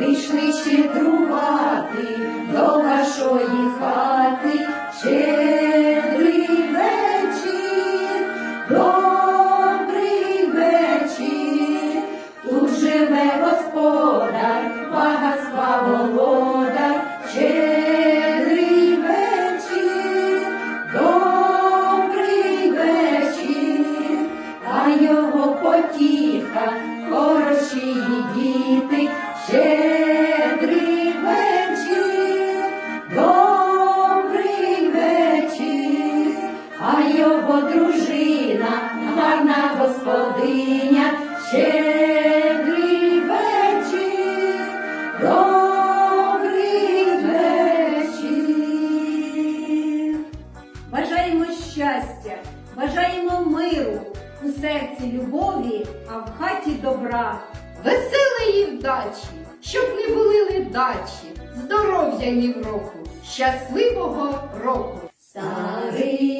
прийшли щедрувати до а його дружина, гарна господиня, щедрий вечір, добрий вечір. Бажаємо щастя, бажаємо миру, у серці любові, а в хаті добра. Веселої вдачі, щоб не були ледачі, здоров'я ні в року, щасливого року. Старий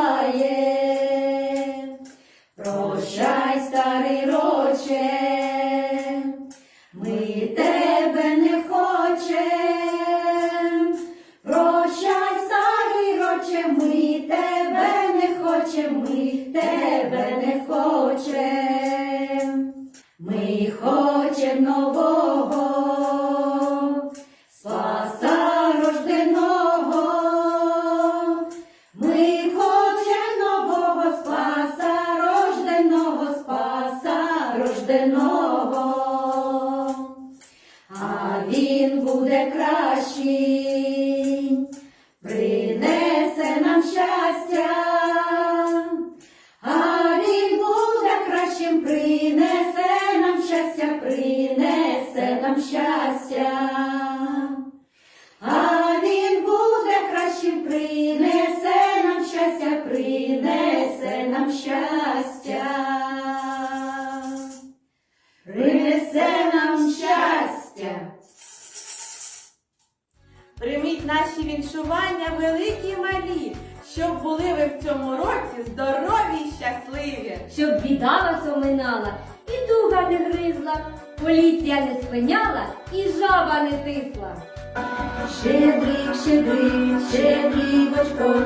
Ми тебе не хочем. Ми хочем нового, принесе нам щастя. А він буде кращим, принесе нам щастя, принесе нам щастя. Принесе нам щастя. Прийміть наші віншування великі й малі, щоб були ви в цьому році здорові й щасливі. Щоб біда вас оминала, і дуга не гризла, поліція не спиняла, і жаба не тисла. Щедрик, щедрик, щедрівочко,